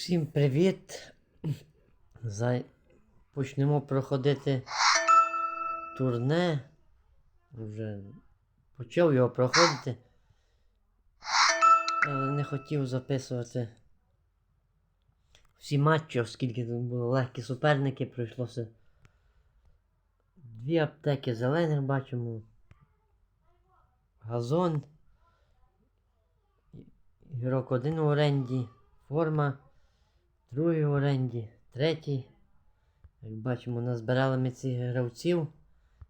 Всім привіт! За... Почнемо проходити турне. Вже почав його проходити. Але не хотів записувати всі матчі, оскільки тут були легкі суперники, прийшлося. Дві аптеки зелених бачимо. Газон. Ігрок один у оренді. Форма. Другий оренді. Третій. Як бачимо, назбирали ми цих гравців.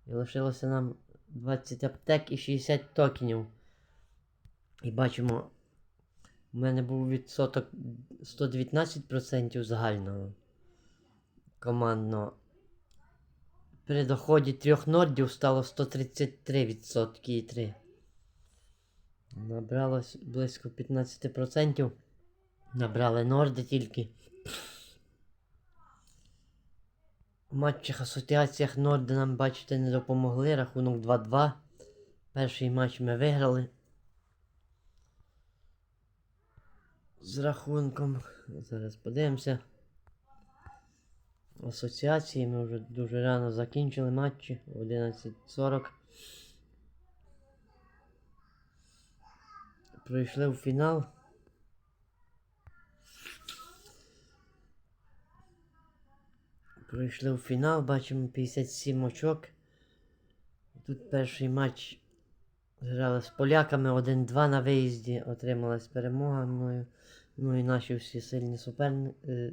І лишилося нам 20 аптек і 60 токенів. І бачимо, у мене був відсоток 119% загального командного. При доході трьох нордів стало 133% і 3. Набралось близько 15%. Набрали норди тільки. В матчах асоціаціях Норди нам, бачите, не допомогли. Рахунок 2-2. Перший матч ми виграли. З рахунком. Зараз подивимося. Асоціації ми вже дуже рано закінчили матчі. 11.40. Пройшли в фінал. Пройшли в фінал, бачимо 57 очок. Тут перший матч грали з поляками 1-2 на виїзді. Отрималась перемога мною. Ну і наші всі сильні суперни... е,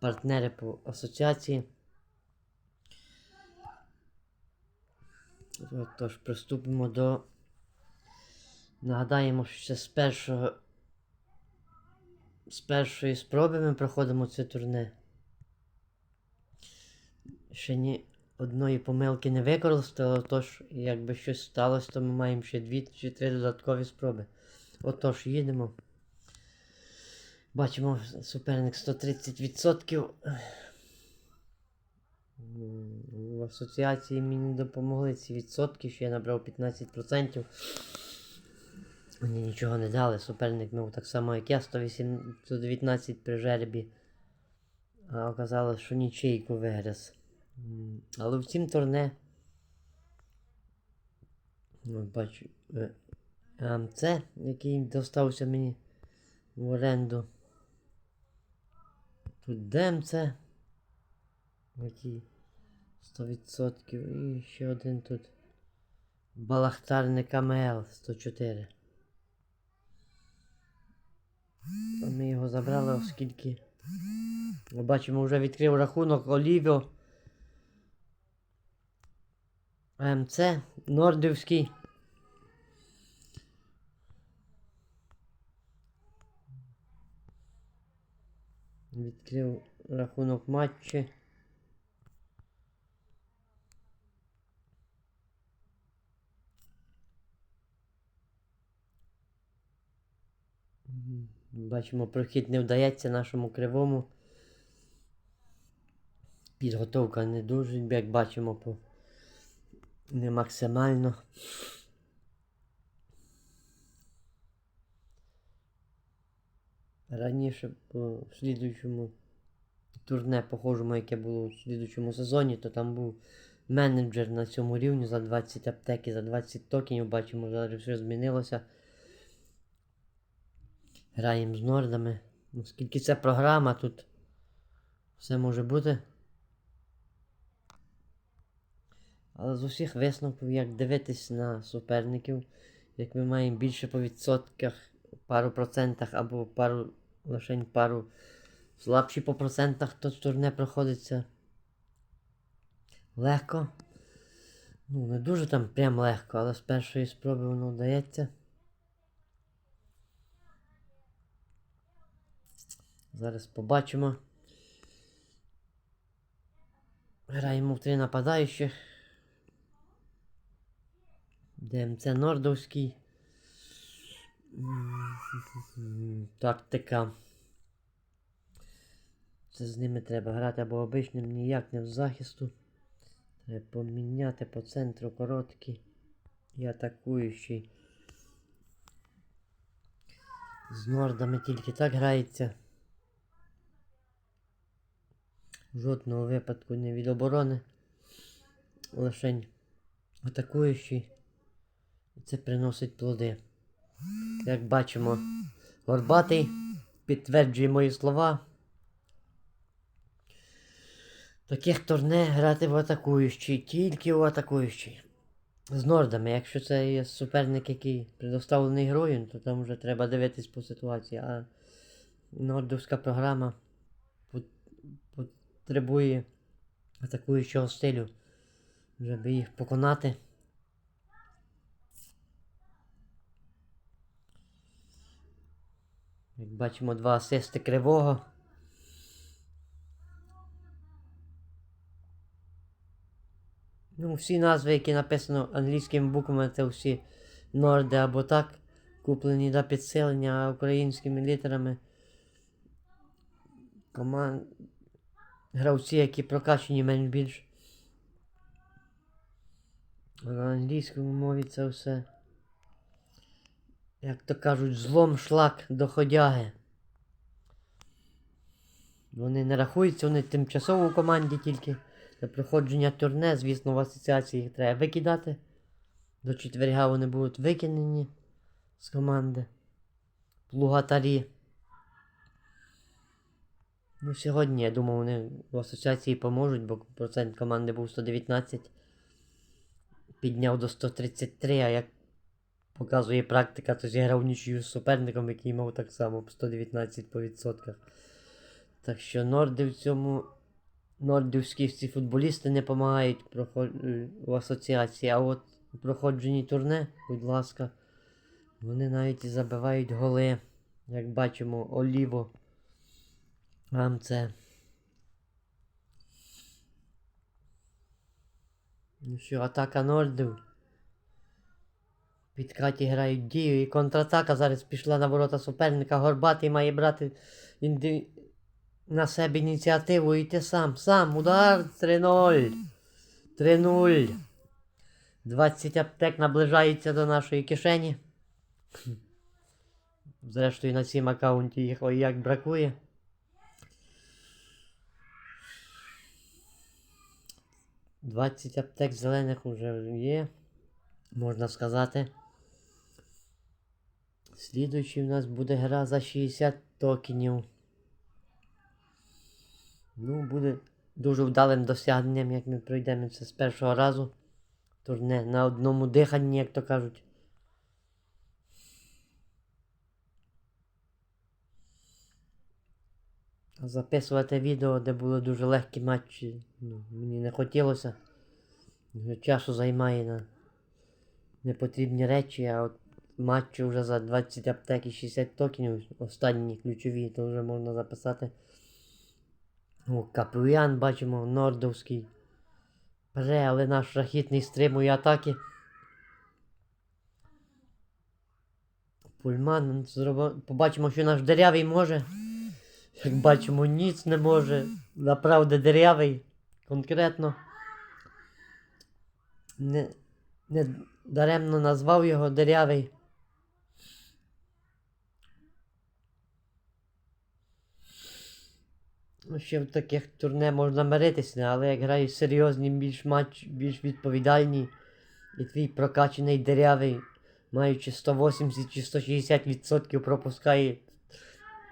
партнери по асоціації. От, Тож приступимо до. Нагадаємо, що ще з першого. З першої спроби ми проходимо це турне. Ще ні одної помилки не використали, тож, якби щось сталося, то ми маємо ще дві чи три додаткові спроби. Отож, їдемо. Бачимо, суперник 130%. В асоціації мені допомогли ці відсотки, що я набрав 15%. Мені нічого не дали. Суперник мав так само, як я, 108, 119 при жеребі. А оказалось, що нічийку виграз. Але в цім турне. Бачу е, АМЦ, який достався мені в оренду. Тут ДМЦ. Який 100%. І ще один тут. Балахтарник АМЛ 104. Ми його забрали, оскільки. Ми бачимо, вже відкрив рахунок Олівіо. АМЦ Нордівський. Відкрив рахунок матчі. Бачимо, прохід не вдається нашому кривому. Підготовка не дуже, як бачимо, по... не максимально. Раніше по слідуючому турне, похожому, яке було у слідуючому сезоні, то там був менеджер на цьому рівні за 20 аптеки, за 20 токенів. Бачимо, зараз все змінилося. Граємо з нордами. Оскільки це програма, тут все може бути. Але з усіх висновків, як дивитись на суперників, як ми маємо більше по відсотках, пару процентах або пару лишень пару слабші по процентах, то турне проходиться легко. Ну, не дуже там прям легко, але з першої спроби воно вдається. Зараз побачимо. Граємо в три нападаючих. ДМЦ Нордовський. Тактика. Це з ними треба грати або обичним ніяк не в захисту. Треба поміняти по центру короткий і атакуючий. З нордами тільки так грається. Жодного випадку не від оборони. Лишень атакуючий. Це приносить плоди. Як бачимо, Горбатий підтверджує мої слова. Таких турне грати в атакуючий, тільки в атакуючий. З нордами, якщо це є суперник, який предоставлений грою, то там вже треба дивитись по ситуації. А нордовська програма потребує атакуючого стилю, щоб їх поконати. Як бачимо, два асисти кривого. Ну, всі назви, які написано англійськими буквами, це всі норди або так, куплені для підсилення, українськими літерами. Команд... Гравці, які прокачені менш більш. На англійському мові це все. Як то кажуть, злом шлак доходяги. Вони не рахуються, вони тимчасово у команді тільки. Для проходження турне, звісно, в асоціації їх треба викидати. До четверга вони будуть викинені з команди. Плугатарі. Ну, сьогодні, я думаю, вони в асоціації поможуть, бо процент команди був 119. Підняв до 133, а як показує практика, то зіграв нічию з суперником, який мав так само 119 по відсотках. Так що Норди в цьому. Нордівські всі футболісти не допомагають в асоціації, а от у проходженні турне, будь ласка, вони навіть і забивають голи. Як бачимо, Оліво. Вам це. Ну що, атака Нордів. Підкаті грають дію і контратака зараз пішла на ворота суперника. Горбатий має брати інди... на себе ініціативу і йти сам. Сам. Удар 3-0. 3-0. 20 аптек наближається до нашої кишені. Зрештою на цім аккаунті їх ой як бракує. Двадцять аптек зелених вже є, можна сказати. Слідуючий у нас буде гра за 60 токенів. Ну, буде дуже вдалим досягненням, як ми пройдемо це з першого разу. Турне на одному диханні, як то кажуть. Записувати відео, де були дуже легкі матчі, ну, мені не хотілося. Часу займає на непотрібні речі, а от матчі вже за 20 аптек і 60 токенів, останні ключові, то вже можна записати. О, Капуян бачимо, Нордовський. Пере, але наш рахітний стримує атаки. Пульман зробив. Побачимо, що наш дерявий може. Як бачимо, ніц не може. Направде дерявий. Конкретно. Не, не даремно назвав його дерявий. Ну, ще в таких турне можна миритися, але як грають серйозні більш матч, більш відповідальні, і твій прокачаний дерявий, маючи 180 чи 160% пропускає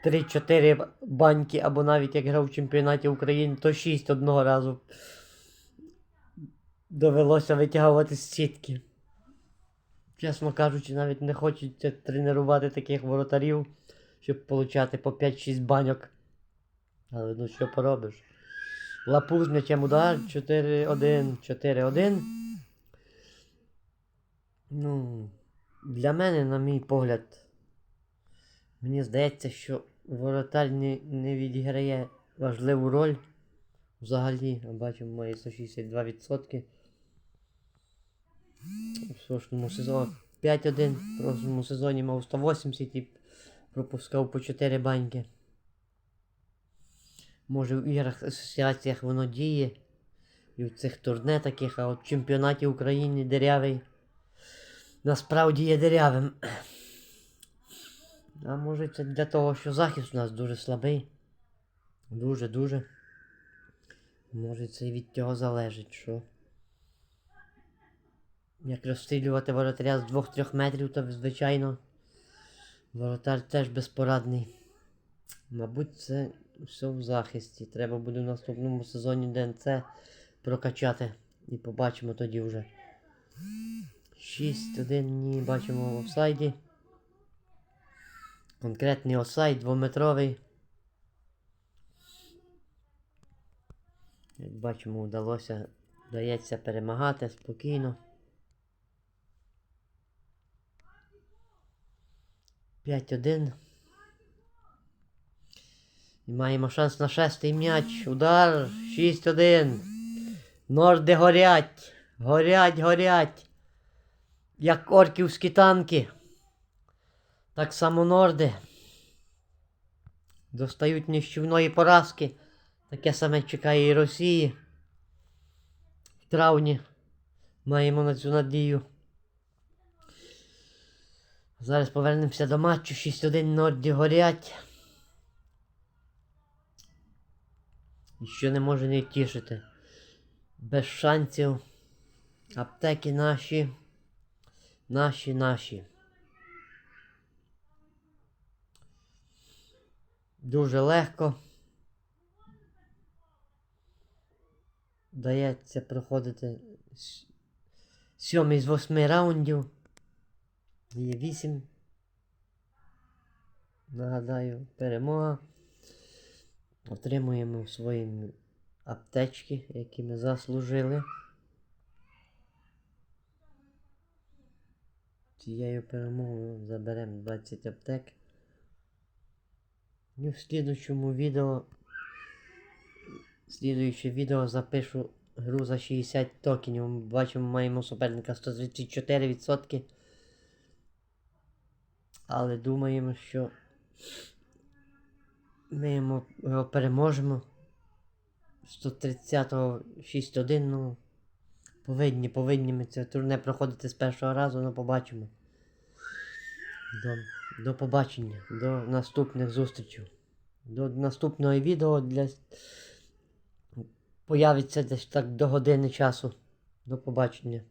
3-4 баньки, або навіть як грав в чемпіонаті України, то 6 одного разу довелося витягувати з сітки. Чесно кажучи, навіть не хочеться тренувати таких воротарів, щоб получати по 5-6 баньок. Але ну що поробиш? Лапу з м'ячем удар 4-1, 4-1. Ну, для мене, на мій погляд, мені здається, що воротар не, не відіграє важливу роль взагалі. Бачимо, має 162%. В прошлому сезоні 5-1, в прошлому сезоні мав 180 і пропускав по 4 баньки. Може в іграх асоціаціях воно діє. І в цих турне таких, а от в чемпіонаті України дерявий. Насправді є дерявим. А може це для того, що захист у нас дуже слабий. Дуже-дуже. Може це і від цього залежить, що. Як розстрілювати воротаря з 2-3 метрів, то звичайно. Воротар теж безпорадний. Мабуть, це все в захисті. Треба буде в наступному сезоні ДНЦ прокачати. І побачимо тоді вже. 6-1 ні, бачимо в офсайді. Конкретний офсайд двометровий. Як бачимо, вдалося, вдається перемагати спокійно. 5-1. І маємо шанс на шестий м'яч. Удар. 6-1. Норди горять. Горять, горять. Як орківські танки. Так само норди. Достають нищівної поразки. Таке саме чекає і Росії. В травні маємо на цю надію. Зараз повернемося до матчу. 6-1 Норді горять. І що не може не тішити. Без шансів. Аптеки наші. Наші, наші. Дуже легко. Дається проходити сьомий з восьми раундів. Є вісім. Нагадаю, перемога. Отримуємо свої аптечки, які ми заслужили. Цією перемогою заберемо 20 аптек. І в слідуючому відео. Слідуюче відео запишу гру за 60 токенів. Ми бачимо, маємо суперника 134%. Але думаємо, що ми його переможемо. 130-го 6-1, ну. Повинні, повинні ми це турне проходити з першого разу, ну побачимо. До, до побачення, до наступних зустрічей. До наступного відео для... появиться десь так до години часу. До побачення.